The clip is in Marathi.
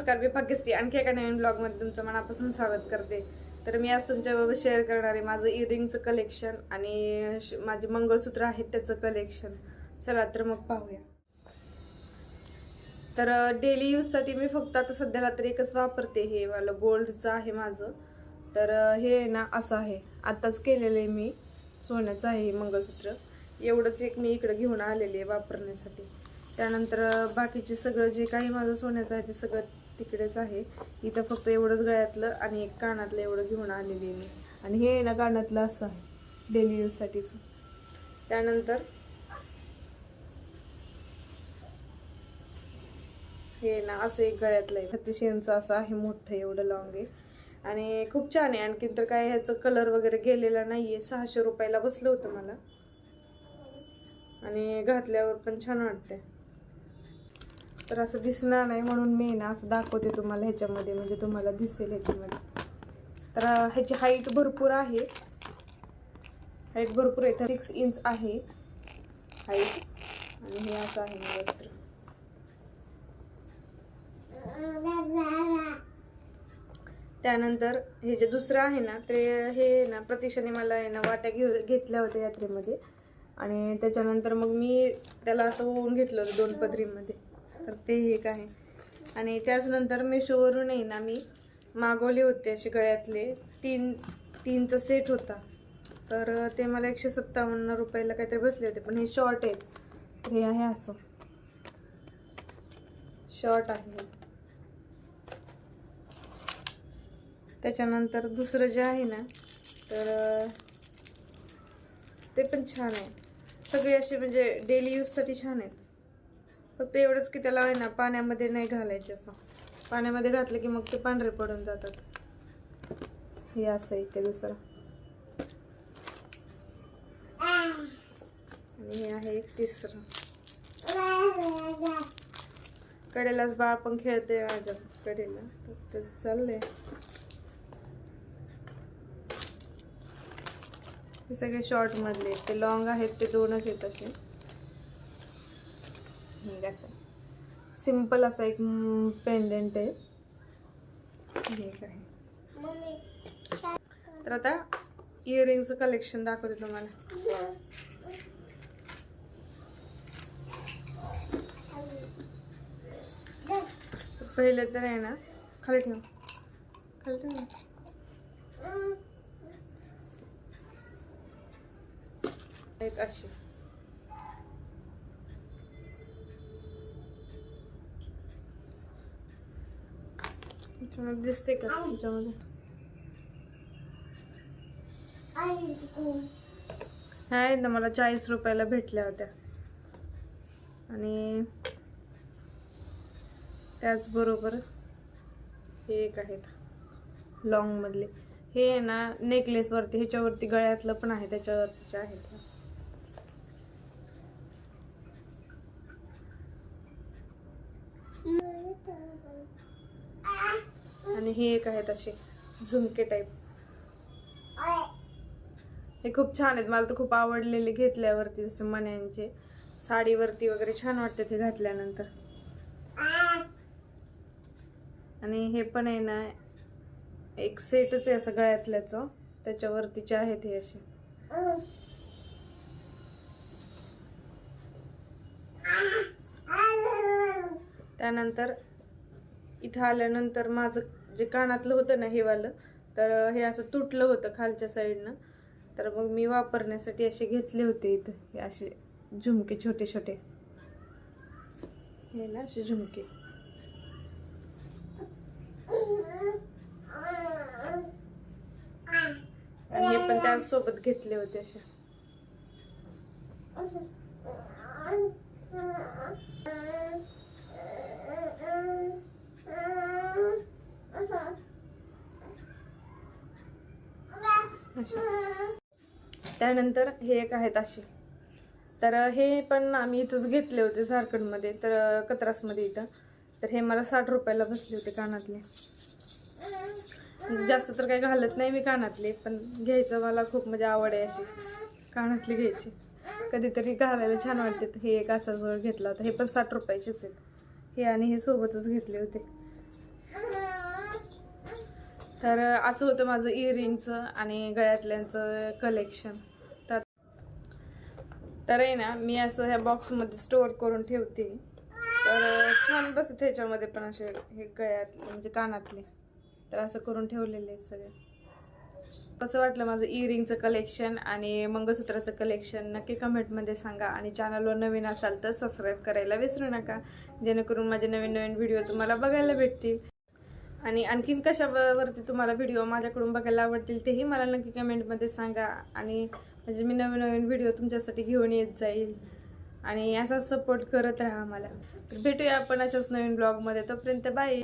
मी भाग्यश्री आणखी एका नवीन ब्लॉगमध्ये तुमचं मनापासून स्वागत करते. तर मी आज तुमच्याबरोबर शेअर करणार आहे माझं इयरिंगचं कलेक्शन आणि माझे मंगळसूत्र आहेत त्याचं कलेक्शन चला तर मग पाहूया. तर डेली यूजसाठी मी फक्त आता सध्याला तर एकच वापरते हे वालं गोल्डचं आहे माझं. तर हे आहे ना असं आहे. आत्ताच केलेलं आहे मी. सोन्याचं आहे मंगळसूत्र. एवढंच एक मी इकडं घेऊन आलेली आहे वापरण्यासाठी. त्यानंतर बाकीचे सगळं जे काही माझं सोन्याचं आहे ते सगळं तिकडेच आहे. इथं फक्त एवढंच गळ्यातलं आणि एक कानातलं एवढं घेऊन आलेली आहे मी. आणि हे आहे ना कानातलं असं आहे डेली यूजसाठीचं त्यानंतर हे ना असं एक गळ्यातलं आहे. बत्तीस असं आहे मोठं एवढं लॉंग आहे. आणि खूप छान आहे. आणखीन तर काय ह्याचं कलर वगैरे गेलेला नाहीये. सहाशे रुपयाला बसलं होतं मला. आणि घातल्यावर पण छान वाटते तर असं दिसणार नाही म्हणून मी ना असं दाखवते तुम्हाला ह्याच्यामध्ये म्हणजे तुम्हाला दिसेल ह्याच्यामध्ये. तर ह्याची हाईट भरपूर आहे. हाईट भरपूर आहे. सिक्स इंच आहे. हाईट आणि हे असं आहे वस्त्र. त्यानंतर हे जे दुसरं आहे ना ते हे ना प्रतीक्षाने मला आहे ना वाट्या घेऊ घेतल्या होत्या यात्रेमध्ये. आणि त्याच्यानंतर मग मी त्याला असं होऊन घेतलं होतं दोन पदरीमध्ये. तर ते एक आहे. आणि त्याचनंतर मेशोवरून आहे ना मी मागवले होते असे गळ्यातले. तीन तीनचा सेट होता. तर ते मला एकशे सत्तावन्न रुपयाला काहीतरी बसले होते. पण हे शॉर्ट आहेत. तर हे आहे असं. शॉर्ट आहे. त्याच्यानंतर दुसरं जे आहे ना तर ते पण छान आहे. सगळे असे म्हणजे डेली यूजसाठी छान आहेत. फक्त एवढंच की त्याला आहे ना पाण्यामध्ये नाही घालायचे असं. पाण्यामध्ये घातलं की मग ते पांढरे पडून जातात. हे असं आहे ते दुसरं. आणि हे आहे एक तिसरं. कडेलाच बाळ पण खेळते माझ्या कडेला. तर ते चाललंय. हे सगळे शॉर्ट मधले ते लॉंग आहेत ते दोनच आहेत असे. असं. सिंपल असा एक पेंडेंट आहे. हे एक आहे. तर आता इयरिंगचं कलेक्शन दाखवते तुम्हाला. पहिले तर आहे ना खाली ठेव. खाली ठेव ना. एक अशी. त्याच्यामध्ये दिसते का त्याच्यामध्ये ह्या आहेत ना मला चाळीस रुपयाला भेटल्या होत्या. आणि त्याचबरोबर हे एक आहेत लॉंग मधले. हे आहे ना नेकलेसवरती ह्याच्यावरती गळ्यातलं पण आहे त्याच्यावरतीचे आहेत. आणि हे एक आहेत असे झुमके टाईप हे खूप छान आहेत. मला तर खूप आवडलेले घेतल्यावरती जसे मण्यांचे. साडीवरती वगैरे छान वाटते ते घातल्यानंतर. आणि हे पण आहे ना एक सेटच आहे असं गळ्यातल्याचं. त्याच्यावरतीचे आहेत हे असे. त्यानंतर इथं आल्यानंतर माझं जे कानातलं होतं ना हे वालं तर हे असं तुटलं होतं खालच्या साईडनं. तर मग मी वापरण्यासाठी असे घेतले होते इथं हे असे झुमके छोटे छोटे. हे ना असे झुमके. आणि हे पण त्यासोबत घेतले होते असे अशा त्यानंतर हे एक आहेत असे तर हे पण आम्ही इथंच घेतले होते झारखंडमध्ये तर कत्रासमध्ये इथं. तर हे मला साठ रुपयाला बसले होते कानातले. जास्त तर काही घालत नाही मी कानातले पण घ्यायचं मला खूप म्हणजे आवड आहे अशी कानातली घ्यायची. कधीतरी घालायला छान वाटते. तर हे एक असा घेतला होता. हे पण साठ रुपयाचेच आहेत. हे आणि हे सोबतच घेतले होते. तर असं होतं माझं इयरिंगचं आणि गळ्यातल्यांचं कलेक्शन तर तर आहे ना मी असं ह्या बॉक्समध्ये स्टोअर करून ठेवते. तर छान बसत ह्याच्यामध्ये पण असे हे गळ्यातले म्हणजे कानातले. तर असं करून ठेवलेले आहे सगळे. कसं वाटलं माझं इयरिंगचं कलेक्शन आणि मंगळसूत्राचं कलेक्शन नक्की कमेंटमध्ये सांगा आणि चॅनलवर नवीन असाल तर सबस्क्राईब करायला विसरू नका. जेणेकरून माझे नवीन नवीन व्हिडिओ तुम्हाला बघायला भेटतील. आणि आणखीन कशावरती तुम्हाला व्हिडिओ माझ्याकडून बघायला आवडतील तेही मला नक्की कमेंटमध्ये सांगा. आणि म्हणजे मी नवीन नवीन व्हिडिओ तुमच्यासाठी घेऊन येत जाईल. आणि असा सपोर्ट करत राहा मला भेटूया आपण अशाच नवीन ब्लॉगमध्ये तोपर्यंत बाय